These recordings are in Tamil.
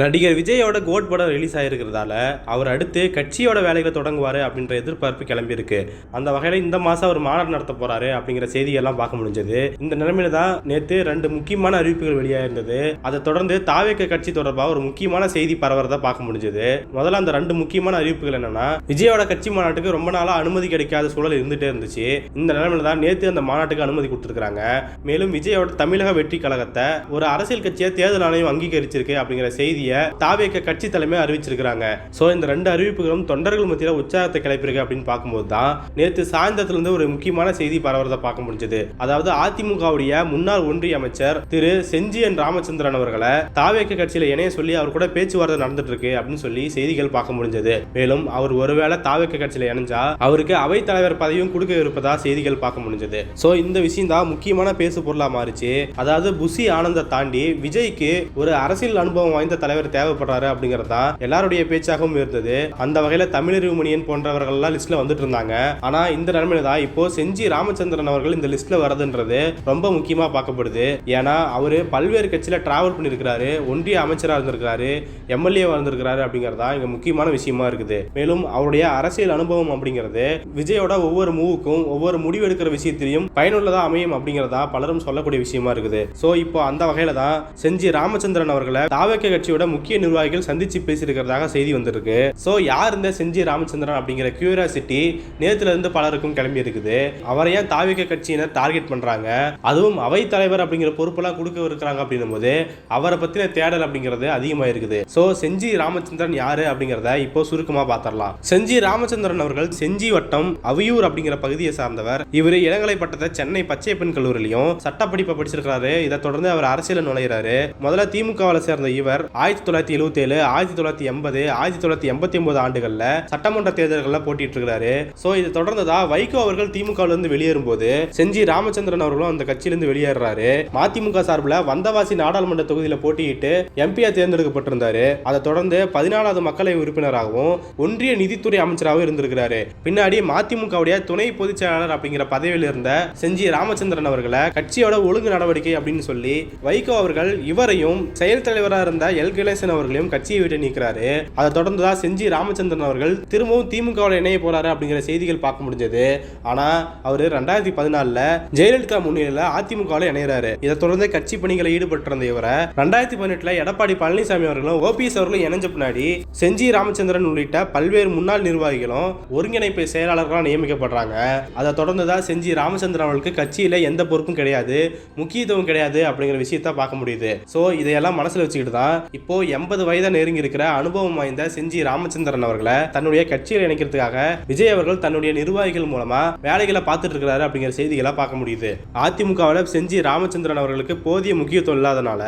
நடிகர் விஜயோட கோட் படம் ரிலீஸ் ஆகிருக்கிறதால அவர் அடுத்து கட்சியோட வேலைகளை தொடங்குவார் அப்படின்ற எதிர்பார்ப்பு கிளம்பியிருக்கு. அந்த வகையில் இந்த மாதம் அவர் மாநாடு நடத்த போகிறாரு அப்படிங்கிற செய்தியெல்லாம் பார்க்க முடிஞ்சது. இந்த நிலைமையில தான் நேற்று ரெண்டு முக்கியமான அறிவிப்புகள் வெளியாக இருந்தது அதை தொடர்ந்து தாவேக்க கட்சி தொடர்பாக ஒரு முக்கியமான செய்தி பரவறதை பார்க்க முடிஞ்சது. முதல்ல அந்த ரெண்டு முக்கியமான அறிவிப்புகள் என்னன்னா விஜயோட கட்சி மாநாட்டுக்கு ரொம்ப நாளாக அனுமதி கிடைக்காத சூழல் இருந்துகிட்டே இருந்துச்சு. இந்த நிலைமையில தான் நேற்று அந்த மாநாட்டுக்கு அனுமதி கொடுத்துருக்காங்க மேலும் விஜயோட தமிழக வெற்றி கழகத்தை ஒரு அரசியல் கட்சியை தேர்தல் ஆணையம் அங்கீகரிச்சிருக்கு அப்படிங்கிற செய்தி செய்தியை தாவேக்க கட்சி தலைமை அறிவிச்சிருக்கிறாங்க. ஸோ இந்த ரெண்டு அறிவிப்புகளும் தொண்டர்கள் மத்தியில் உற்சாகத்தை கிளப்பிருக்கு அப்படின்னு பார்க்கும்போது தான் நேற்று சாயந்தரத்துலேருந்து ஒரு முக்கியமான செய்தி பரவுறதை பார்க்க முடிஞ்சது. அதாவது அதிமுகவுடைய முன்னாள் ஒன்றிய அமைச்சர் திரு செஞ்சியன் ராமச்சந்திரன் அவர்களை தாவேக்க கட்சியில் இணைய சொல்லி அவர் கூட பேச்சுவார்த்தை நடந்துட்டு இருக்கு அப்படின்னு சொல்லி செய்திகள் பார்க்க முடிஞ்சது. மேலும் அவர் ஒருவேளை தாவேக்க கட்சியில் இணைஞ்சா அவருக்கு அவைத் தலைவர் பதவியும் கொடுக்க இருப்பதா செய்திகள் பார்க்க முடிஞ்சது. ஸோ இந்த விஷயம் தான் முக்கியமான பேசு பொருளாக மாறிச்சு. அதாவது புசி ஆனந்த தாண்டி விஜய்க்கு ஒரு அரசியல் அனுபவம் வாய்ந்த தலைவர் தேவைப்படுறாரு அப்படிங்கிறது தான் எல்லாருடைய பேச்சாகவும் இருந்தது. அந்த வகையில தமிழறிவு மணியன் போன்றவர்கள் எல்லாம் லிஸ்ட்ல வந்துட்டு இருந்தாங்க. ஆனா இந்த நிலைமையில தான் இப்போ செஞ்சி ராமச்சந்திரன் அவர்கள் இந்த லிஸ்ட்ல வரதுன்றது ரொம்ப முக்கியமா பார்க்கப்படுது. ஏன்னா அவரு பல்வேறு கட்சியில டிராவல் பண்ணியிருக்கிறாரு ஒன்றிய அமைச்சராக இருந்திருக்கிறாரு எம்எல்ஏ இருந்திருக்கிறாரு அப்படிங்கறதா இங்க முக்கியமான விஷயமா இருக்குது. மேலும் அவருடைய அரசியல் அனுபவம் அப்படிங்கிறது விஜயோட ஒவ்வொரு மூவுக்கும் ஒவ்வொரு முடிவு எடுக்கிற விஷயத்திலையும் பயனுள்ளதா அமையும் அப்படிங்கிறதா பலரும் சொல்லக்கூடிய விஷயமா இருக்குது. சோ இப்போ அந்த வகையில தான் செஞ்சி ராமச்சந்திரன் அவர்களை தாவக்க கட்சியோட முக்கிய நிர்வாகிகள் சந்திச்சு பேசியிருக்கிறதாக செய்தி வந்திருக்கு. ஸோ யார் இந்த செஞ்சி ராமச்சந்திரன் அப்படிங்கிற கியூரியாசிட்டி நேத்துல இருந்து பலருக்கும் கிளம்பி இருக்குது. அவரை தாவிக கட்சியினர் டார்கெட் பண்றாங்க? அதுவும் அவை தலைவர் அப்படிங்கிற பொறுப்பெல்லாம் கொடுக்க இருக்கிறாங்க அப்படின்னும் போது அவரை பத்தின தேடல் அப்படிங்கிறது அதிகமாக இருக்குது ஸோ செஞ்சி ராமச்சந்திரன் யாரு அப்படிங்கிறத இப்போ சுருக்கமா பார்த்துடலாம். செஞ்சி ராமச்சந்திரன் அவர்கள் செஞ்சி வட்டம் அவியூர் அப்படிங்கிற பகுதியை சார்ந்தவர். இவர் இளங்கலை பட்டத்தை சென்னை பச்சையப்பன் கல்லூரியிலையும் சட்டப்படிப்பை படிச்சிருக்கிறாரு. இதை தொடர்ந்து அவர் அரசியல் நுழையிறாரு. முதல்ல திமுகவில் சேர்ந்த இவர் ஆயிரத்தி தொள்ளாயிரத்தி எழுபத்தி ஏழு ஆயிரத்தி தொள்ளாயிரத்தி எண்பது ஆயிரத்தி தொள்ளாயிரத்தி எண்பத்தி ஒன்பது ஆண்டுகளில் சட்டமன்ற தேர்தல்களில் போட்டிட்டு இருக்கிறாரு ஸோ இது தொடர்ந்ததா வைகோ அவர்கள் திமுகவிலிருந்து வெளியேறும் போது செஞ்சி ராமச்சந்திரன் அவர்களும் அந்த கட்சியிலிருந்து வெளியேறாரு. மதிமுக சார்பில் வந்தவாசி நாடாளுமன்ற தொகுதியில் போட்டியிட்டு எம்பியா தேர்ந்தெடுக்கப்பட்டிருந்தாரு. அதை தொடர்ந்து பதினாலாவது மக்களவை உறுப்பினராகவும் ஒன்றிய நிதித்துறை அமைச்சராகவும் இருந்திருக்கிறாரு. பின்னாடி மதிமுகவுடைய துணை பொதுச் செயலாளர் அப்படிங்கிற பதவியில் இருந்த செஞ்சி ராமச்சந்திரன் அவர்களை கட்சியோட ஒழுங்கு நடவடிக்கை அப்படின்னு சொல்லி வைகோ அவர்கள் இவரையும் செயல் தலைவராக இருந்த எல் கணேசன் அவர்களையும் கட்சியை விட்டு நீக்கிறாரு. அதை தொடர்ந்து தான் செஞ்சி ராமச்சந்திரன் அவர்கள் திரும்பவும் திமுகவில் இணைய போறாரு அப்படிங்கிற செய்திகள் பார்க்க முடிஞ்சது. ஆனா அவர் ரெண்டாயிரத்தி பதினாலுல ஜெயலலிதா முன்னிலையில் அதிமுகவில் இணைகிறாரு இதை தொடர்ந்து கட்சி பணிகளை ஈடுபட்டிருந்த இவரை ரெண்டாயிரத்தி பதினெட்டுல எடப்பாடி பழனிசாமி அவர்களும் ஓபிஎஸ் அவர்களும் இணைஞ்ச பின்னாடி செஞ்சி ராமச்சந்திரன் உள்ளிட்ட பல்வேறு முன்னாள் நிர்வாகிகளும் ஒருங்கிணைப்பு செயலாளர்களாக நியமிக்கப்படுறாங்க. அதை தொடர்ந்து தான் செஞ்சி ராமச்சந்திரன் அவர்களுக்கு கட்சியில எந்த பொறுப்பும் கிடையாது முக்கியத்துவம் கிடையாது அப்படிங்கிற விஷயத்த பார்க்க முடியுது. ஸோ இதையெல்லாம் மனசில் வச்சுக்கிட்டு தான் இப்போ எண்பது வயதா நெருங்கி இருக்கிற அனுபவம் வாய்ந்த செஞ்சி ராமச்சந்திரன் அவர்களை தன்னுடைய கட்சியில் இணைக்கிறதுக்காக விஜய் அவர்கள் தன்னுடைய நிர்வாகிகள் மூலமா வேலைகளை பார்த்துட்டு இருக்கிறாரு அப்படிங்கிற செய்திகளை பார்க்க முடியுது. அதிமுகவில் செஞ்சி ராமச்சந்திரன் அவர்களுக்கு போதிய முக்கியத்துவம் இல்லாதனால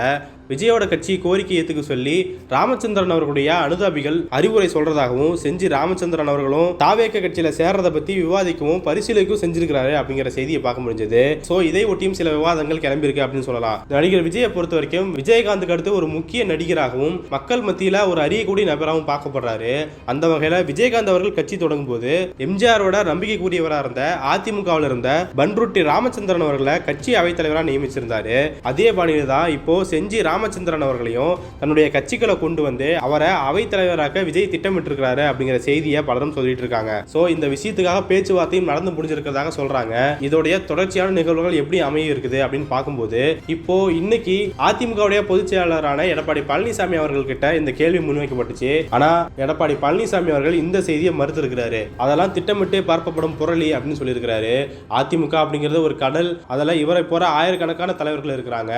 விஜயோட கட்சி கோரிக்கை ஏத்துக்க சொல்லி ராமச்சந்திரன் அவர்களுடைய அனுதாபிகள் அறிவுரை சொல்றதாகவும் செஞ்சி ராமச்சந்திரன் அவர்களும் தாவேக்க கட்சியில சேர்றதை பத்தி விவாதிக்கவும் பரிசீலிக்கவும் செஞ்சிருக்கிறாரு அப்படிங்கிற செய்தியை பார்க்க முடிஞ்சது. சோ இதை ஒட்டியும் சில விவாதங்கள் கிளம்பியிருக்கு அப்படின்னு சொல்லலாம். நடிகர் விஜயை பொறுத்த வரைக்கும் விஜயகாந்துக்கு அடுத்து ஒரு முக்கிய நடிகராகவும் மக்கள் மத்தியில ஒரு அறியக்கூடிய நபராகவும் பார்க்கப்படுறாரு. அந்த வகையில விஜயகாந்த் அவர்கள் கட்சி தொடங்கும் போது எம்ஜிஆரோட நம்பிக்கைக்குரியவராக இருந்த அதிமுகவில் இருந்த பன்ருட்டி ராமச்சந்திரன் அவர்களை கட்சி அவைத்தலைவராக நியமிச்சிருந்தாரு. அதே பாணியில தான் இப்போ செஞ்சி ராமச்சந்திரன் அவர்களையும் தன்னுடைய கட்சிகளை கொண்டு வந்து அவரை அவைத்தலைவராக விஜய் திட்டமிட்டிருக்கிறாரு அப்படிங்கிற செய்தியை பலரும் சொல்லிட்டு இருக்காங்க. சோ இந்த விஷயத்துக்காக பேச்சுவார்த்தையும் நடந்து முடிஞ்சிருக்கிறதாக சொல்றாங்க. இதோடைய தொடர்ச்சியான நிகழ்வுகள் எப்படி அமைய இருக்குது அப்படின்னு பார்க்கும்போது இப்போ இன்னைக்கு அதிமுகவுடைய பொதுச் செயலாளரான எடப்பாடி பழனிசாமி அவர்கள் கிட்ட இந்த கேள்வி முன்வைக்கப்பட்டுச்சு. ஆனா எடப்பாடி பழனிசாமி அவர்கள் இந்த செய்தியை மறுத்திருக்கிறாரு. அதெல்லாம் திட்டமிட்டு பார்க்கப்படும் புரளி அப்படின்னு சொல்லியிருக்கிறாரு. அதிமுக அப்படிங்கிறது ஒரு கடல். அதில் இவரை போற ஆயிரக்கணக்கான தலைவர்கள் இருக்கிறாங்க.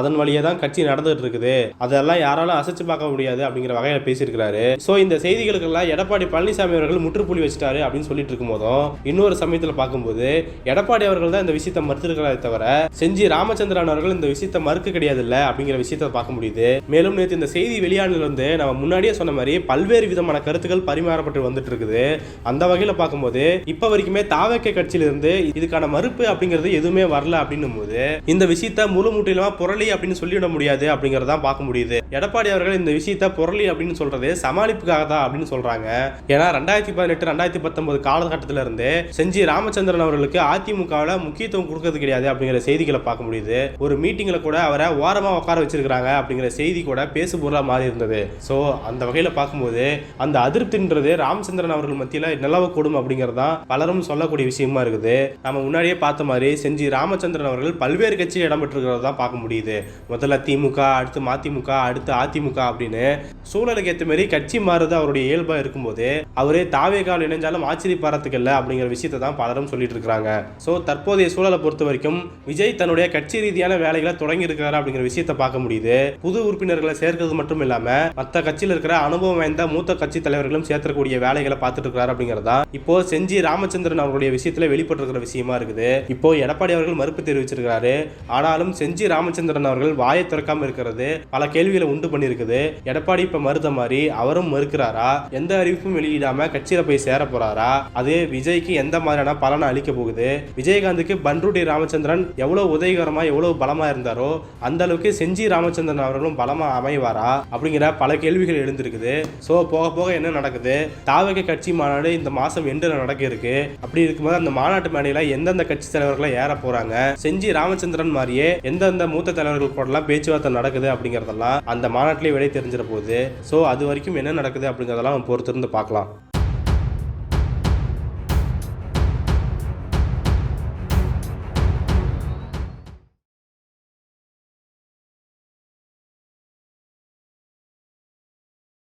அதன் வழியே தான் கட்சி நடந்துகிட்டு இருக்குது அதெல்லாம் யாராலும் அசைச்சு பார்க்க முடியாது அப்படிங்கிற வகையில் பேசியிருக்கிறாரு. ஸோ இந்த செய்திகளுக்கெல்லாம் எடப்பாடி பழனிசாமி அவர்கள் முற்றுப்புள்ளி வச்சிட்டாரு அப்படின்னு சொல்லிட்டு இருக்கும் போதும் இன்னொரு சமயத்தில் பார்க்கும்போது எடப்பாடி அவர்கள் தான் இந்த விஷயத்தை மறுத்திருக்கிறாரே தவிர செஞ்சி ராமச்சந்திரன் அவர்கள் இந்த விஷயத்தை மறுக்க கிடையாது இல்லை அப்படிங்கிற விஷயத்தை பார்க்க முடியுது. மேலும் நேற்று இந்த செய்தி வெளியானதுலேருந்து நம்ம முன்னாடியே சொன்ன மாதிரி பல்வேறு விதமான கருத்துக்கள் பரிமாறப்பட்டு வந்துட்டு இருக்குது அந்த வகையில் பார்க்கும்போது இப்போ வரைக்குமே தாவக்க கட்சியிலிருந்து இதுக்கான மறுப்பு அப்படிங்கிறது எதுவுமே வரல அப்படின்னும் போது இந்த விஷயத்த முழு முற்றிலுமா புரளி அப்படின்னு சொல்லிவிட முடியாது அப்படிங்கறதான் பார்க்க முடியுது. எடப்பாடி அவர்கள் இந்த விஷயத்த புரளி அப்படின்னு சொல்றது சமாளிப்புக்காக தான் அப்படின்னு சொல்றாங்க. ஏன்னா ரெண்டாயிரத்தி பதினெட்டு ரெண்டாயிரத்தி பத்தொன்பது காலகட்டத்தில இருந்து செஞ்சி ராமச்சந்திரன் அவர்களுக்கு அதிமுகவில் முக்கியத்துவம் கொடுக்கறது கிடையாது அப்படிங்கிற செய்திகளை பார்க்க முடியுது. ஒரு மீட்டிங்ல கூட அவரை ஓரமா உட்கார வச்சிருக்காங்க அப்படிங்கிற செய்தி கூட பேசு பொருளா மாறி இருந்தது. ஸோ அந்த வகையில பார்க்கும்போது அந்த அதிருப்தின்றது ராமச்சந்திரன் அவர்கள் மத்தியில் நிலவக்கூடும் அப்படிங்கிறது தான் பலரும் சொல்லக்கூடிய விஷயமா இருக்குது. நம்ம முன்னாடியே பார்த்த மாதிரி செஞ்சி ராமச்சந்திரன் அவர்கள் பல்வேறு கட்சியில் இடம்பெற்றிருக்கிறத தான் பார்க்க முடியுது. முதல்ல திமுக அடுத்து மதிமுக அடுத்து அதிமுக அப்படின்னு சூழலுக்கு ஏற்ற மாதிரி கட்சி மாறுறது அவருடைய இயல்பா இருக்கும்போது அவரே தாவேகால் இணைஞ்சாலும் ஆச்சரியப்படுறதுக்கு இல்லை அப்படிங்கிற விஷயத்தை தான் பலரும் சொல்லிட்டு இருக்கிறாங்க. ஸோ தற்போதைய சூழலை பொறுத்த வரைக்கும் விஜய் தன்னுடைய கட்சி ரீதியான வேலைகளை தொடங்கி இருக்கிறாரு அப்படிங்கிற விஷயத்தை பார்க்க முடியுது. புது உறுப்பினர்களை சேர்க்கிறது மட்டும் இல்லாம மற்ற கட்சியில் இருக்கிற அனுபவம் வாய்ந்த மூத்த கட்சி தலைவர்களும் சேர்த்தக்கூடிய வேலைகளை பார்த்துட்டு இருக்கிறாரு அப்படிங்கிறதா இப்போ செஞ்சி ராமச்சந்திரன் அவருடைய விஷயத்துல வெளிப்பட்டிருக்கிற விஷயமா இருக்குது. இப்போ எடப்பாடி அவர்கள் மறுப்பு தெரிவிச்சிருக்கிறாரு. ஆனாலும் செஞ்சி ராமச்சந்திரன் அவர்கள் வாயை திறக்காம இருக்கிறது. பல கேள்விகளை உண்டு பண்ணியிருக்குது. எடப்பாடி இப்ப மறுத்த மாதிரி அவரும் மறுக்கிறாரா? எந்த அறிவிப்பும் வெளியிடாம கட்சியில போய் சேர போறாரா? அது விஜய்க்கு எந்த மாதிரியான பலனை அளிக்க போகுது? விஜயகாந்துக்கு பன்ருட்டி ராமச்சந்திரன் எவ்வளவு உதவிகரமா எவ்வளவு பலமா இருந்தாரோ அந்த அளவுக்கு செஞ்சி ராமச்சந்திரன் அவர்களும் பலமா அமைவாரா? அப்படிங்கிற பல கேள்விகள் எழுந்திருக்குது. ஸோ போக போக என்ன நடக்குது? தாவக கட்சி மாநாடு இந்த மாசம் எண்டில் நடக்க இருக்கு. அப்படி இருக்கும்போது அந்த மாநாட்டு மேடையில எந்தெந்த கட்சி தலைவர்களை ஏற போறாங்க? செஞ்சி ராமச்சந்திரன் மாதிரியே எந்தெந்த மூத்த தலைவர்கள் கூடலாம் பேச்சுவார்த்தை நடக்குது அப்படிங்கறதெல்லாம் அந்த மாநாட்டிலே விடை தெரிஞ்சிட போகுது ஸோ அது வரைக்கும் என்ன நடக்குது அப்படிங்கறதெல்லாம் பொறுத்திருந்து பார்க்கலாம்.